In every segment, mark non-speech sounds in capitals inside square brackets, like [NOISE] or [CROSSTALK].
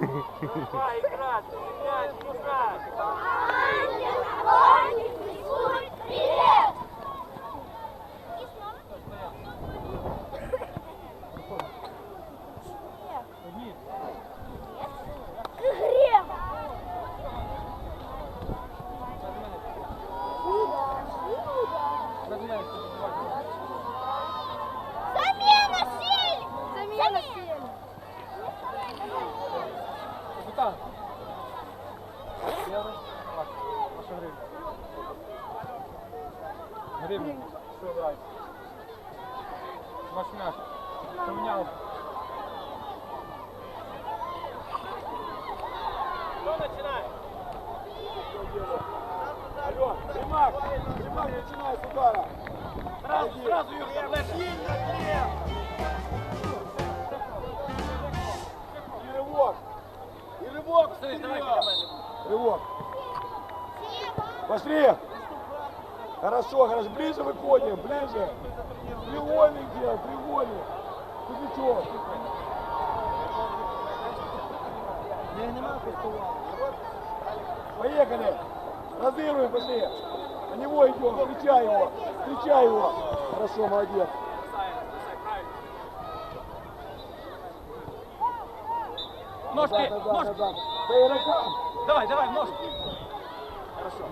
Давай играть, мяч, играть. Замена Примак начинай с удара. Сразу, сразу, Юрка, ближе. И рывок. И рывок. Смотри, давай. Рывок. Пошли. Хорошо, хорошо. Ближе выходим, ближе. Треугольник делай, треугольник. Кузячок. Поехали. Разыгрываем, пошли. Него идем, встречай его. Встречай его. Хорошо, молодец. Ножки, Да, да, да, ножки. да. По игрокам. Давай, давай, ножки.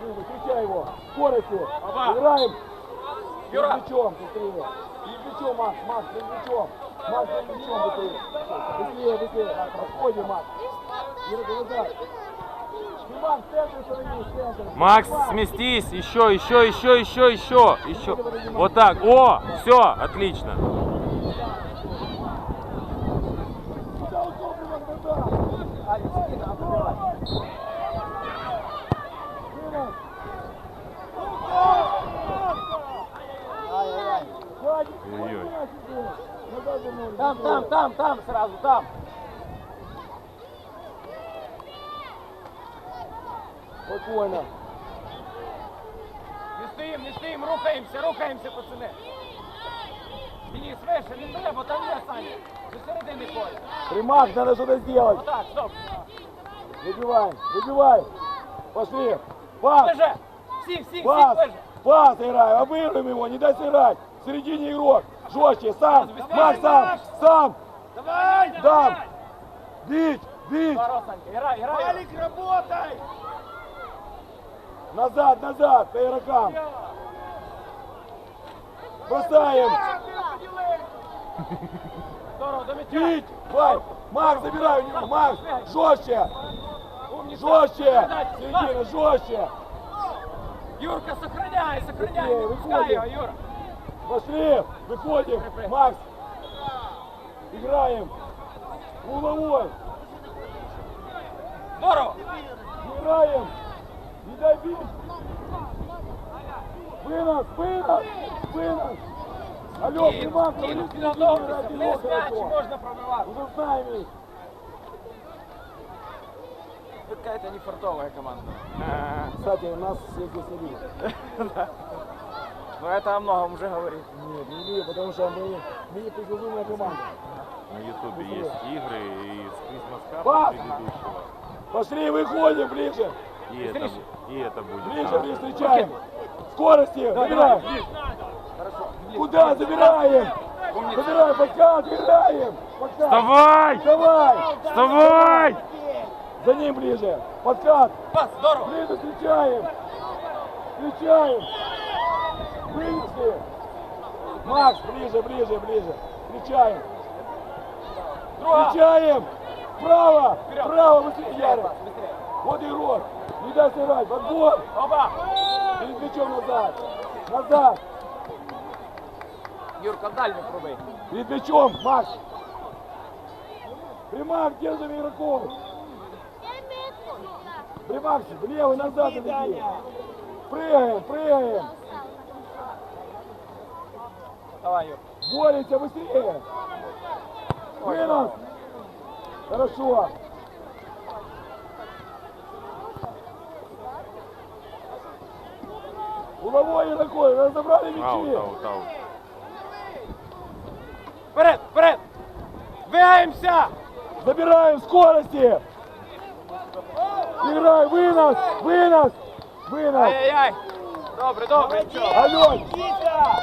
Ну, встречай его. Скорости. Оба. Играем. Юра. Мячом быстрее. Мячом, Макс, Макс, мячом. Макс, мячом быстрее. Быстрее, быстрее. Подходим, Макс. Юра, назад. Макс, сместись, еще, еще, еще, еще, еще, еще. Вот так. О, все, отлично. Там, там, там, там, сразу, там. Спокойно. Не стоїм, не стоїм, рухаємося, рухаємося, пацани. Денис, вище, не туди, бо там є Саня. До середини поля. Примак, надо что-то сделать. Отак, стоп. Выбиваем, выбиваем. Пошли. Пас. Ближе. Всі, всі, всі, Пас! ближе. Пас играем, обыгрываем его, не дай сыграть. В середине игрок. Жестче, сам. Макс, сам, сам. Давай, Дам. давай. Бить, бить. Здорово, Санька, грай, грай. Валик, работай. Назад, назад, по игрокам. Бросаем. Вай. Макс, забирай у него. Макс, жестче. Жестче. Середина, жестче. Юрка, сохраняй, сохраняй, не пускай выходим. його, Юра. Пошли, выходим. Макс. Играем. Угловой. Здорово. Играем! Не дай бить! Вынос! Вынос! Вынос! Алло, Кін, Примак, кін, провели підготовтеся, середину, вниз ради м'яч Бога, можна пробивати. Уже знаем их. Ви какая-то не фартовая команда. Кстати, нас всех здесь не видно. [LAUGHS] Но это о многом уже говорит. Нет, не видно, потому что мы, мы непредсказуемая команда. На ютубе есть игры из Christmas Cup Пас! предыдущего. Пошли, выходим ближе! И это, и это будет. Ближе, там. ближе встречаем! Скорости! Забираем! Хорошо. Куда забираем? Забираем, подкат, играем! Подкат! Вставай! Давай! Вставай! За ним ближе! Подкат! Пас, здорово. Ближе встречаем! Встречаем! Вынесли! Макс, ближе, ближе, ближе! Встречаем! Встречаем! Право! Право, быстрее, быстрее. Вот игрок! Не дай сыграть! Подбор! Оба. Перед мячом назад! Назад! Юрка, дальню пробий. Перед мячом! Макс! Примак, держим игроков! Примак, левый назад иди! Прыгаем, прыгаем! Давай, Юр. Боремся быстрее! Вынос! Хорошо! Угловой игрокой, разобрали Аут, мячи! аут, аут. Вперед, вперед. Двигаємося. Забираем скорости. Играй, вынос, вынос, вынос. Ай-яй-яй. Добре, добре, нічого. Ален, Никита!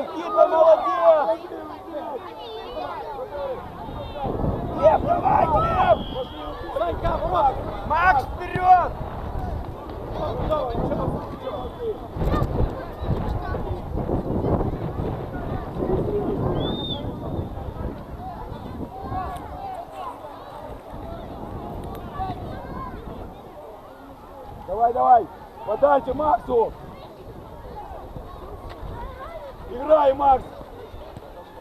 Никита, молодец! Глеб, давай, Глеб! Санька, ворот. Макс, вперед! Давай, давай! Подайте Максу! Играй, Макс!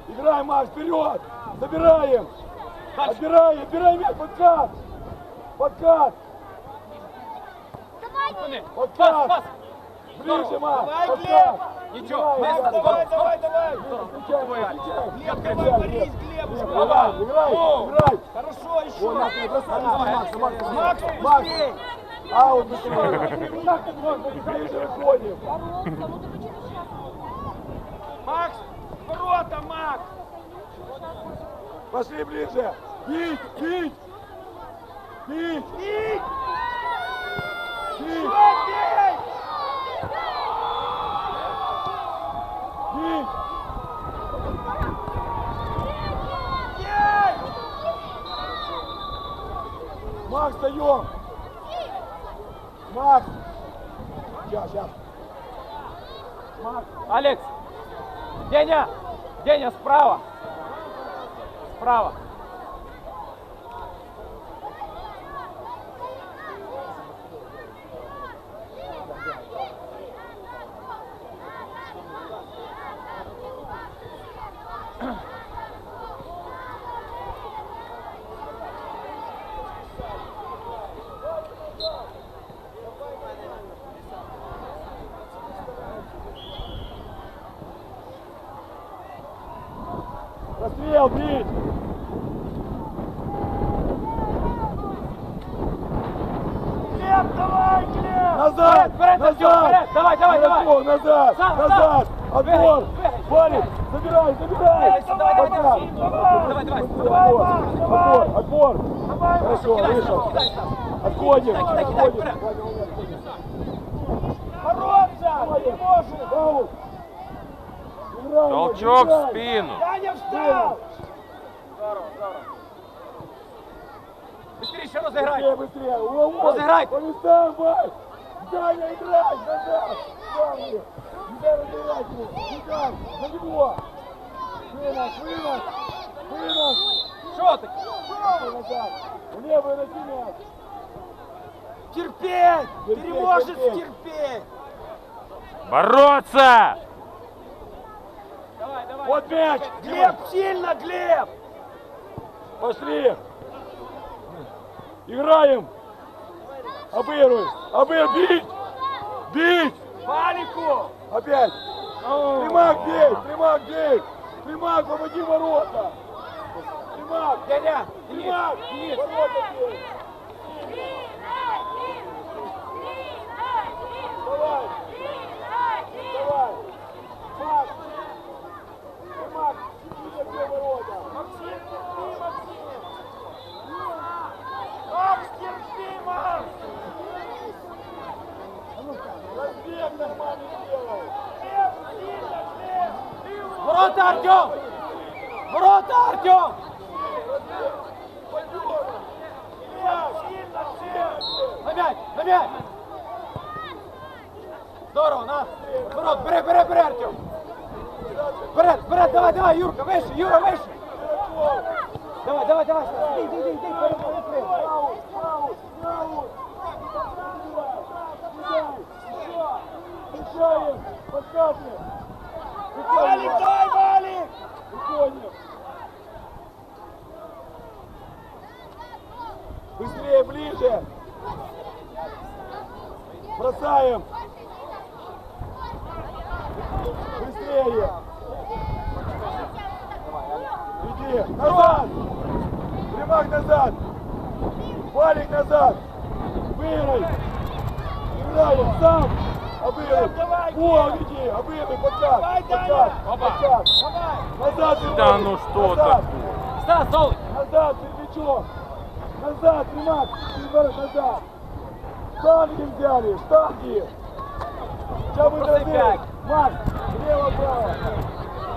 Играй, Макс, вперед! Забираем! Отбирай, отбирай мяч, подкат! Подкат! Пас, Подкат! пас. Ближе, Макс! Давай, подкат! Играй, Место, давай, давай, давай! Встречай, Давай, встречай, Глеб, Глеб, Глеб, Глеб, давай. играй, играй! Хорошо, еще. Макс, Давай, Макс, Макс, давай. Макс, Макс, Макс! быстрее. Аут, быстрее! Ближе выходим! Макс, ворота, Макс. Пошли ближе! Бить, бить! Бить! Бить! Бить! Бить! Макс, даем! Макс! Сейчас, сейчас! Макс! Алекс. Деня. Деня, справа. Справа. Расстрел, бить! Глеб, давай, Глеб. Назад! Вперед, назад! вперед. Давай, давай, давай. Игроков, Назад! Сам, назад! сам. Отбор! Валик! Забирай, забирай! Давай, давай, Пока. давай, давай, давай. Отбор, отбор, отбор! Хорошо, Кидай, вышел! Кидай. Отходим! Кидай, кидай, кидай, Отходим! вперед. Бороться! Не! Играй, Толчок в спину. Даня встал! Быстрее еще разыграй. Быстрее, быстрее! Разыграй. По местам, Вась! Даня, играй! Назад! Не дай разыграть! Не дай! На него! Вынос, вынос! Вынос! Что ты? Ой, назад! Левый на мяч! Терпеть. Ты не можешь терпеть. Бороться! Давай, давай. Вот мяч! Глеб, сильно, Глеб. Пошли! Играем! Обыгрывай! Обыгрывай! Бить! Бить! Валику. Опять! Примак бей! Примак бей! Примак, помоги ворота! Примак! Деня. Примак! Ворота бей! Давай! Макс! Примак! Иди за ворота! Макс, терпи, Макс. Разбег нормально сделай! Ворота, Артем. Ворота, Артем. На мяч, на мяч. Здорово, на. Ворот, бери, бери, бери, Артем. Вперед, вперед, давай, давай, Юрка, выше, Юра, выше. Давай, давай, давай. Иди, иди, иди, вперед, вперед, Валик, давай, Валик. Выходим! Быстрее, ближе! Бросаем! Быстрее! Иди! Назад! Примак назад! Валик назад! Выиграй! Играем! Сам! Во, Кирилл. веди, обили, подкат, подкат, подкат. Назад. Да ну что Назад. Стас, Солы. Назад, Сердючок! Назад, Римак! Переворот, назад! Штанги взяли, штанги! Сейчас разрыв! пять. Макс, влево-право!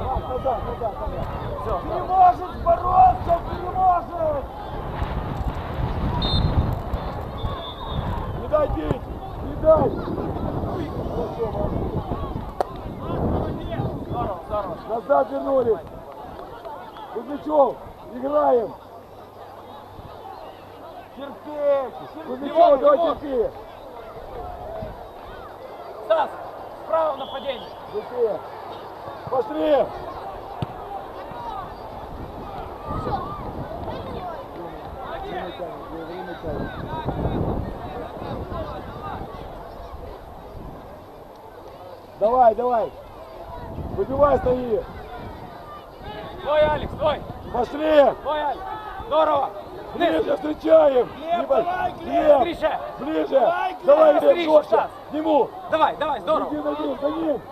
Макс, назад, назад, назад! Все. Не может бороться, не может! Не дай бить! Не дай! Хорошо, молодец. Здорово, здорово. Назад вернулись! Кузнецов, играем! Терпеть. Левон, давай терпи! Стас, справа нападение. Быстрее! Пошли! Давай, давай! Выбивай, стои! Стой, Алекс, стой. Пошли! Стой, Алекс. Здорово. Ближе встречаем! Глеб, давай, Глеб! Встречай. Ближе! Давай, Глеб! Давай, Глеб! Стас. К нему! Давай, давай, Иди здорово. за ним, за ним!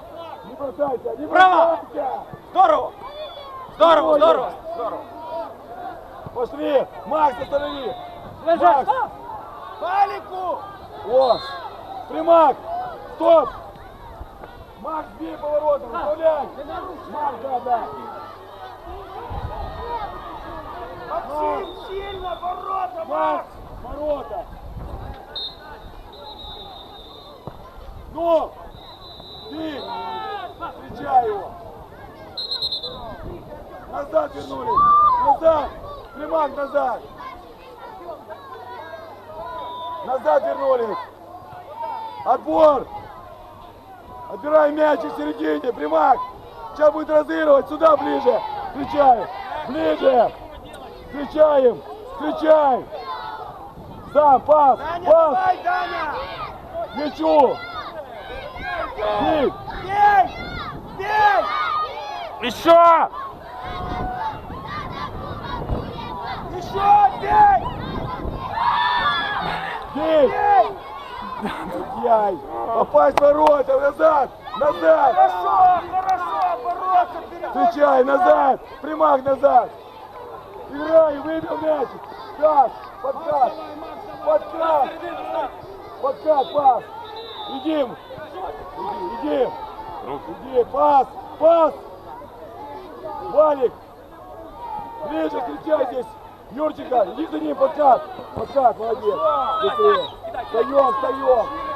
Не бросайся! Не Право! бросайся! Здорово. Здорово, здорово. Здорово. Пошли! Макс, останови! Лежать. Макс! Палику. О! Примак! Стоп! Макс, бей поворотом, управляй! Макс, да, да! Максим, сильно, ворота, Макс! Ворота! Ну! Ты! Встречай его! Назад вернулись! Назад! Примак, назад! Назад вернулись! Отбор! Отбирай мяч в середине, Примак! Сейчас будет разыгрывать, сюда ближе! Встречаем! Ближе! Встречаем! Встречаем! Сам, пас! Даня, Пас! давай, Даня. Мячу! Бей! Бей. Бей. Еще! Еще бей. Бей! Бей. Яй! Попасть в ворота! Назад! Назад! Хорошо, хорошо, бороться, переходи. Встречай! Назад! Примак назад! Играй! Выбил мяч! Так! Подкат! Подкат! Подкат! Пас! Иди! Иди! Иди! Иди! Пас! Пас! Валик! Ближе встречай здесь! Юрчика! Иди за ним! Подкат! Подкат! Молодец! Быстрее! Встаем! Встаем!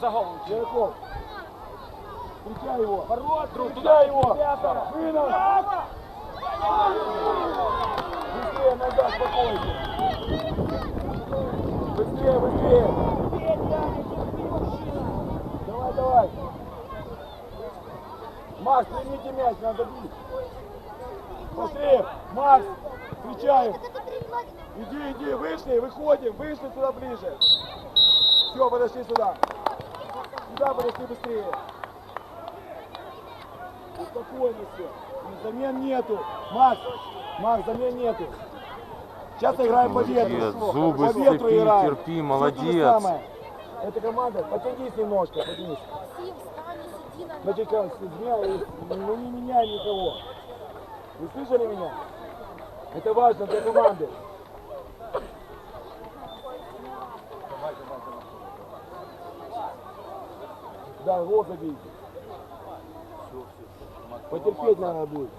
За голову. Черков! Встречай его! Ворот, Встречай его! Вынос! Быстрее назад, спокойнее! Быстрее, быстрее! Бей, Даня, терпи, мужчина. Давай! Макс, примите мяч, надо бить! Пошли! Макс! Встречаем! Иди, иди, вышли, выходим, вышли сюда ближе! Все, подошли сюда! Сюда подошли быстрее! Успокойно все! Замен нету! Макс! Макс, замен нету! Сейчас играем по ветру. Зубы по ветру сцепи, играем. терпи, молодец. Эта команда, потянись немножко, потянись. Максим, встань и сиди на как, изменяй- мы не меняем никого. Вы слышали меня? Это важно для команды. Да, вот забейте. Потерпеть надо будет.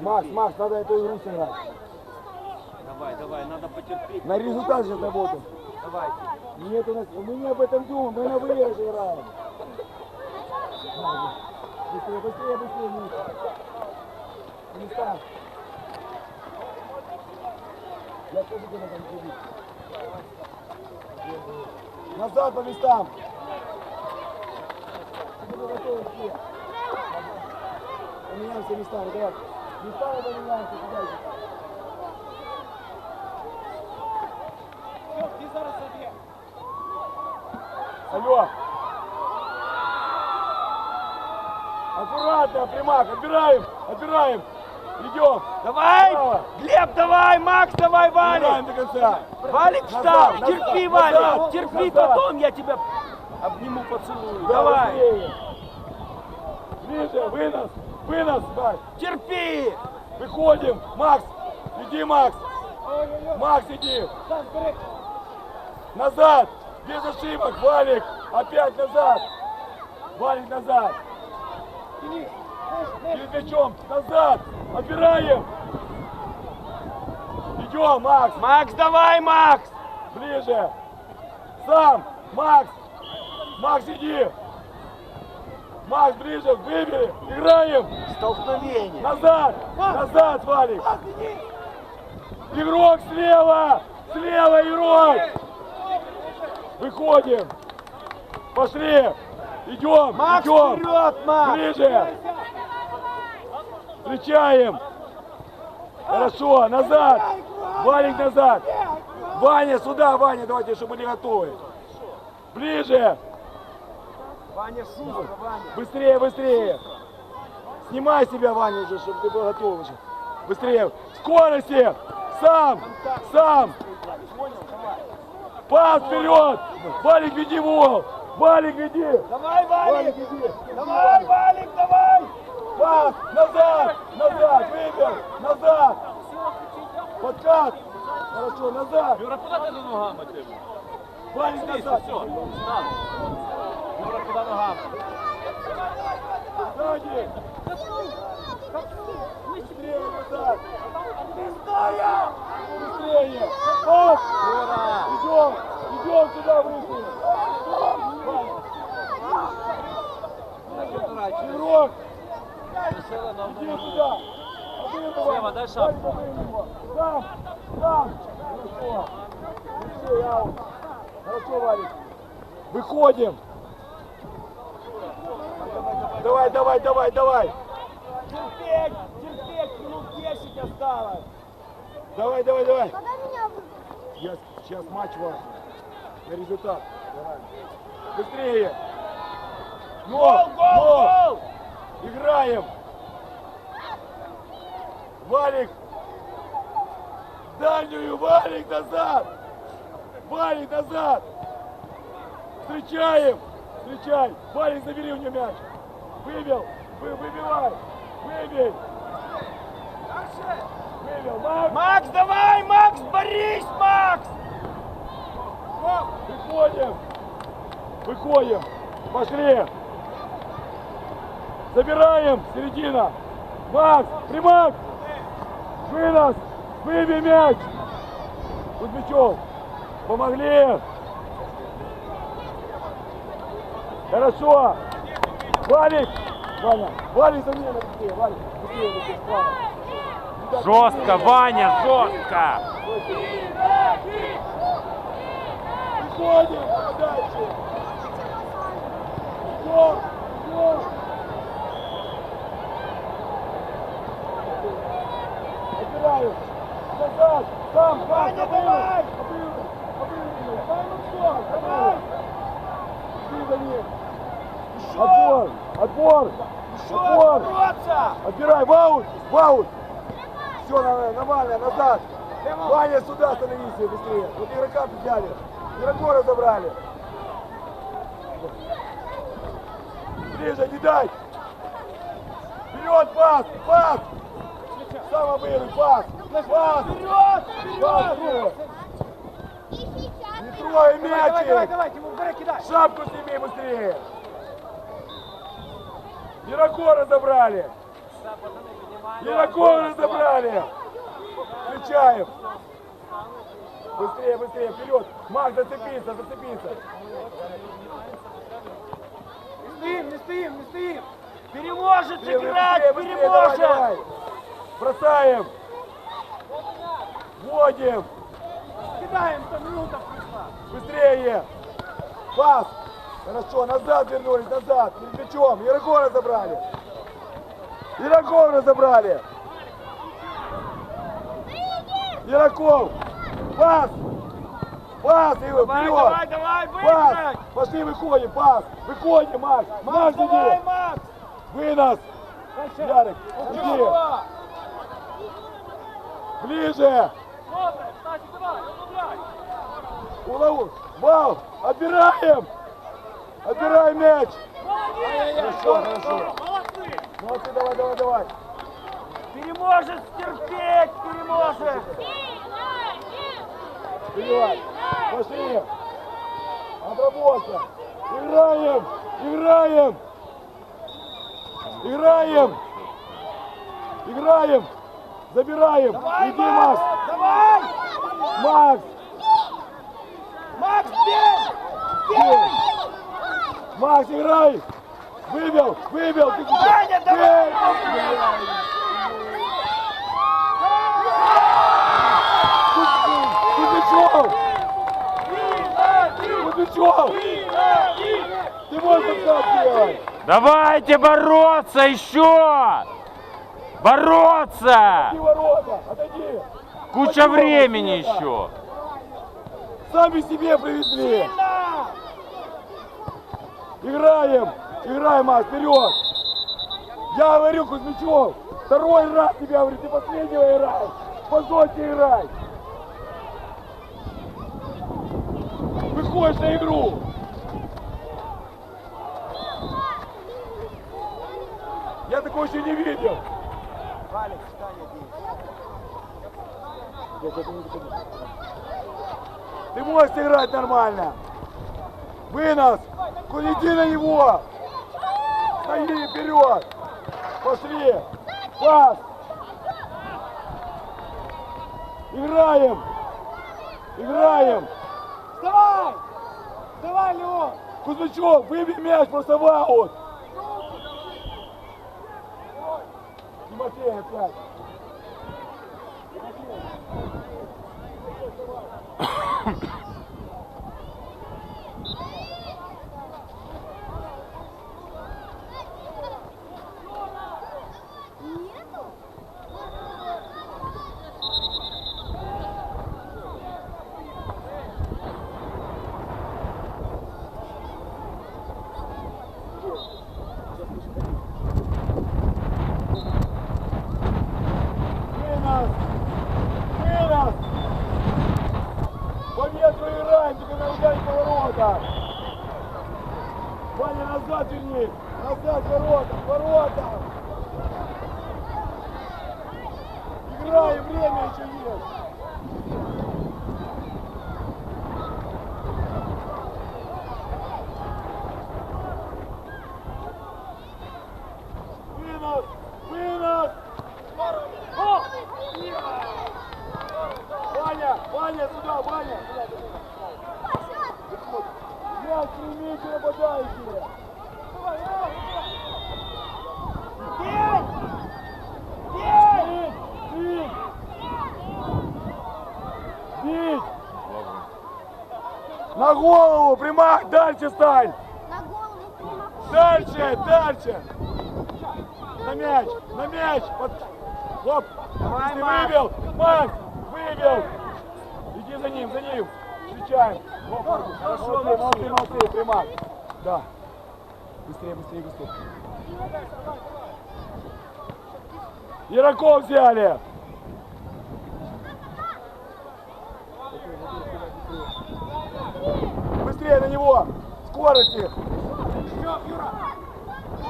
Макс, Макс, надо эту игру сыграть. Давай, давай, надо потерпеть. На результат сейчас работаем. Давайте. Нет, у нас, мы не об этом думаем, мы на выигрыш играем. Быстрее, быстрее, быстрее, Миша. Места. Я тоже где-то там ходить. Назад по местам. Поменяемся местами, давай. Местами поменяемся, кидайте. Все, Алло. Аккуратно, Примак, отбираем, отбираем. Идем. Давай! Право. Глеб, давай! Макс, давай, Валик! до конца. Валик Назад, встал! назад, Терпи, назад, Валик! Терпи, назад. потом я тебя обниму, поцелую. Да, Давай! быстрее. Ближе, вынос, вынос, Макс. Терпи! Выходим, Макс, иди, Макс. Макс, иди. Назад, без ошибок, Валик, опять назад. Валик назад. Перед мячом, назад, отбираем. Идем, Макс, Макс, давай, Макс! ближе. Сам, Макс, Макс, иди. Макс, ближе, выбери, играем. Столкновение. Назад! Назад, Валик! Игрок слева! Слева игрок! Выходим! Пошли! Идем! Макс, идем! вперед, Макс! Ближе! Встречаем! Хорошо, назад! Валик назад! Ваня, сюда, Ваня, давайте, чтобы были готовы! Ближе! Ваня, шумно, Ваня. Быстрее, быстрее! Снимай себя, Ваня, уже, чтобы ты был готов уже. Быстрее! Скорости! Сам! Сам! Пас вперед! Валик, веди вол! Валик, веди! Давай, Валик, Валик! веди! Давай, Валик, давай! Пас! Назад! Назад! Выбил! Назад! Подкат! Хорошо, назад! Юра, куди ти ногами ти? Валик, назад! Юра, куди ногами? Сзади! Быстрее назад! Быстрее! Пас! Идем! Идем сюда вышли! Игрок! Иди сюда! Сева, дай обыгрывай. Сам! Сам! Хорошо! Быстрее, аут! Хорошо, Валик! Выходим! Давай, давай, давай, давай! Терпеть, терпеть, минут 10 осталось. Давай, давай, давай! Я, сейчас матч важный. На результат. Давай. Быстрее! Но, Гол, гол, но! гол! Играем! Валик! Дальнюю! Валик назад! Валик назад! Встречаем! Встречай! Валик, забери у него мяч! Выбил! Вы, выбивай! Выбей! Выбил! Макс! Давай, Макс, борись, Макс! Выходим! Выходим! Пошли! Забираем! Середина! Макс! Примак! Вынос! Выбей мяч! Кузьмичев! Помогли! Хорошо! Валик! Ваня! Валик за мной быстрее! Валик! Быстрее, быстрее. Ваня, жорстко! Выходим! Дальше! Идем! Идем! Отбираю! Назад! Сам! Ваня, Сам! давай! Обыгрывай! Обыгрывай! Дай ему все! Давай! Иди за ним! Отбор! Отбор! Отбор! Отбирай! Ваут! Ваут! Все, нормально, назад! Ваня, сюда становись быстрее! Вот игрока взяли! Игрока разобрали! Ближе, не дай! Вперед, пас! Пас! Сам обыгрывай, пас! Пас! Вперед! Пас! Вперед! Не трогай Давай, давай, давай, мячик! давай, Тимур, бери, кидай! Шапку сними быстрее! Яроко разобрали! Яроко разобрали! Встречаем! Быстрее, быстрее, вперед! Мак, зацепиться, зацепиться! Не стоим, не стоим, не стоим! Переможет Быстрее, давай, давай! переможет! Бросаем! Вводим! Кидаем, там минута пришла! Быстрее! Пас! Хорошо, назад вернулись, назад! Перед мячом! Ярогов разобрали! Ярогов разобрали! Яраков! Пас! Пас, Ива, Давай, вперед! давай, давай, Пас! выиграть! Пошли, выходим, пас! Выходим, Макс! Макс, иди! Макс! Вынос! Ярик, иди! Ближе! Улову! Вау! Отбираем! Отбираем мяч! Хорошо, хорошо. Молодцы, давай, давай, давай. Переможешь терпеть, переможешь. Вперед! Пошли! Отработка! Играем! Играем! Играем! Играем! Забираем! Иди, Макс! Давай! Макс! Макс, бей! Бей! Макс, играй! Выбил! Выбил! Ты Ваня, давай! Кузнецов! Кузнецов! Ты можешь так делать! Давайте бороться еще! Бороться! Отойди ворота! Отойди! Куча времени еще. Сами себе привезли! Играем! Играем, Макс, вперед! Я говорю, Кузьмичев, второй раз тебе говорю, ты последнего играешь! Позвольте играть! Выходишь на игру! Я такого еще не видел! Валик. Ты можешь играть нормально. Вынос. Иди на него. Стои вперед. Пошли. Пас. Играем. Играем. Вставай! Вставай, Леон! Кузьмичев, выбей мяч просто в аут. Тимофей опять. Вынос! Вынос! По ветру играем, тебе надо ударить поворота! Ваня, назад верни! Назад, ворота! Ворота! Играем, время еще есть! Вынос! Вынос! Ваня! Ваня, сюда! Ваня! Мяч примите нападающие! Бей! Бить! Бить! Бить! На голову! Примах! Дальше стань! На голову прямоходом. Дальше! Дальше! На мяч! На мяч! Под... Хоп! Давай, Макс. выбил! Макс! Выбил! Иди за ним, за ним! Встречаем! Хоп, Хорошо, молодцы, молодцы, молодцы, примах! Да! Быстрее, быстрее, быстрее! Яраков взяли! Быстрее на него! Скорости!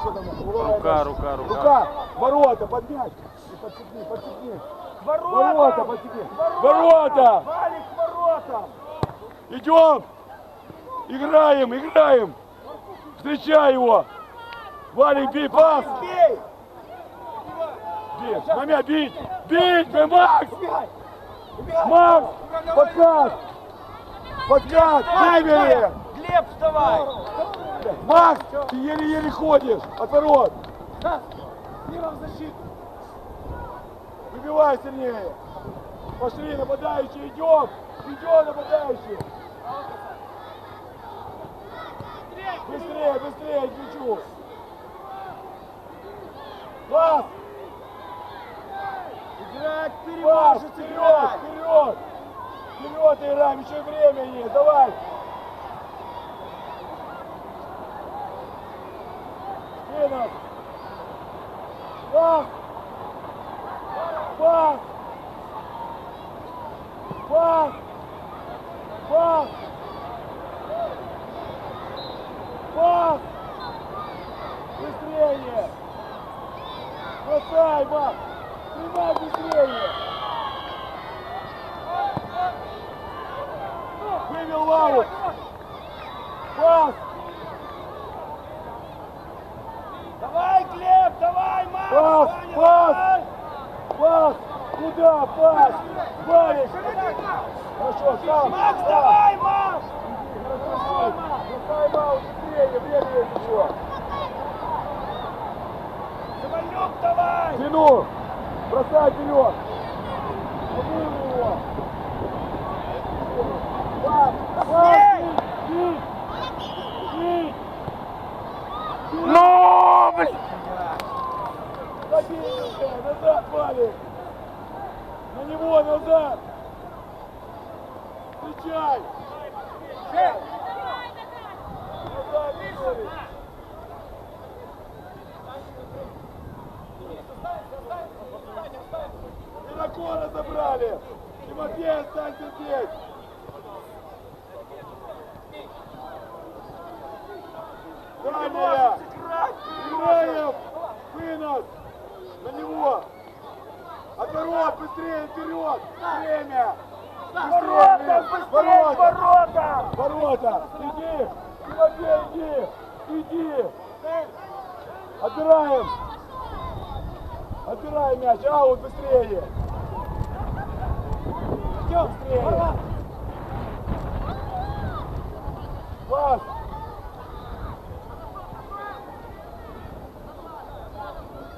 Что там? Рука, рука, рука. Рука! Ворота! Поднять! И Подцепни, подцепни! Ворота! Ворота подцепни! Ворота! Валик, к воротам! Идем! Играем, играем! Встречай его! Валик, бей, пас! Бей! Бей! Мамя, бить! Бить! Бей, Макс! Макс! Подкат! Подкат! Выбери! Глеб, вставай! Макс! Ты еле-еле ходишь! От ворот! Мира в защиту! Выбивай сильнее! Пошли, нападающие, идем! Идем, нападающие! Быстрее, быстрее, к мячу! Пас! Играть переможет, Вперед, вперед! Вперед играем, еще время есть, давай! Вынос! Пас! Пас! Пас! Пас! Пас! Быстрее! Бросай, Макс! Принимай быстрее! Вывел лаву! Пас! Давай, Глеб, давай, Макс! Пас, Ваня, пас! давай! Пас! Куда? Пас! Барик! Хорошо, сам! Макс, сам. давай, Макс! Бросай, бросай, Маус, быстрее, время есть еще! Ковалюк, давай! Тяну! Бросай вперед! Побыл его! Пас! Пас! Бить! Бить! Бить! Ну, блин! Забей уже! Назад, Валик! На него, назад! Встречай! Назад, Григорий! Иракона забрали! Тимофей, останься здесь! Далее! Играем! Вынос! На него! Оборот! Быстрее вперед! Время! Ворота, быстрее, Ворота! ворота! Ворота! Иди! Тимофей, иди! Иди! Отбираем! Отбираем мяч! Аут быстрее! Быстрее! Пас!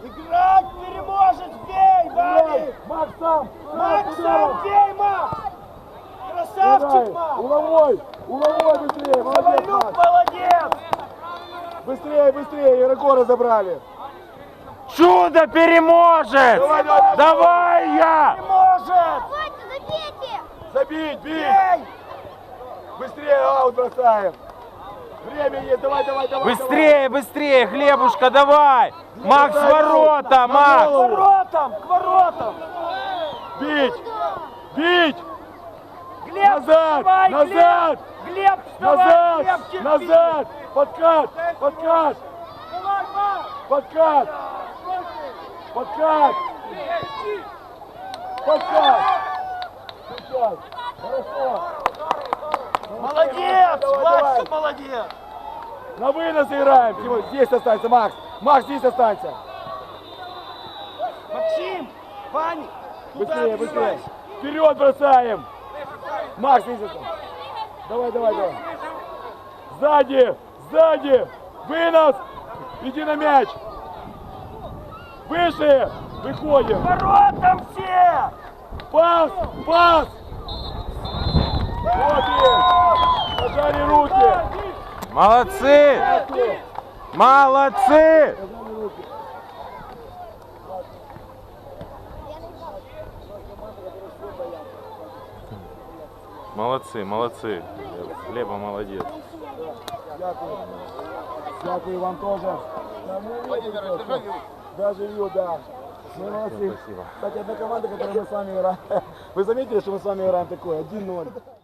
Играть переможет, бей! Играй! Макс сам! Макс, сам бей, Макс! Красавчик! Макс! Угловой! Угловой быстрее! Молодец, Макс! молодец! Быстрее, быстрее! Игрокора забрали! Чудо переможет! Давай, давай, Давай я! Переможет! Давайте, забейте! Забить! Бить! Бей! Быстрее аут бросаем! Время есть! Давай, давай, давай! Быстрее, быстрее, Глебушка, давай! Макс, Бросай, ворота, Макс! К воротам, к воротам! давай! Бить! Бить! Глеб, Назад! вставай, Назад! Глеб! Глеб, вставай, Назад! Глеб! Назад! Подкат! Подкат! Подкат! Подкат! Подкат! Сейчас! Хорошо! Молодец! Макс, молодец! На вынос играем! Здесь останься, Макс! Макс, здесь останься! Максим! Ваня! Быстрее, быстрее! Вперед бросаем! Макс, здесь останься! Давай, давай, давай! Сзади! Сзади! Вынос! Иди на мяч! Выше! Выходим! К воротам все! Пас! Пас! Вот есть! Пожали руки! Молодцы! Молодцы! Молодцы, молодцы. Глеба молодец. Дякую. Дякую вам тоже. Даже вью, да. Мы молодцы. Спасибо. Кстати, одна команда, которую мы с вами играем. [LAUGHS] Вы заметили, что мы с вами играем такое? 1-0.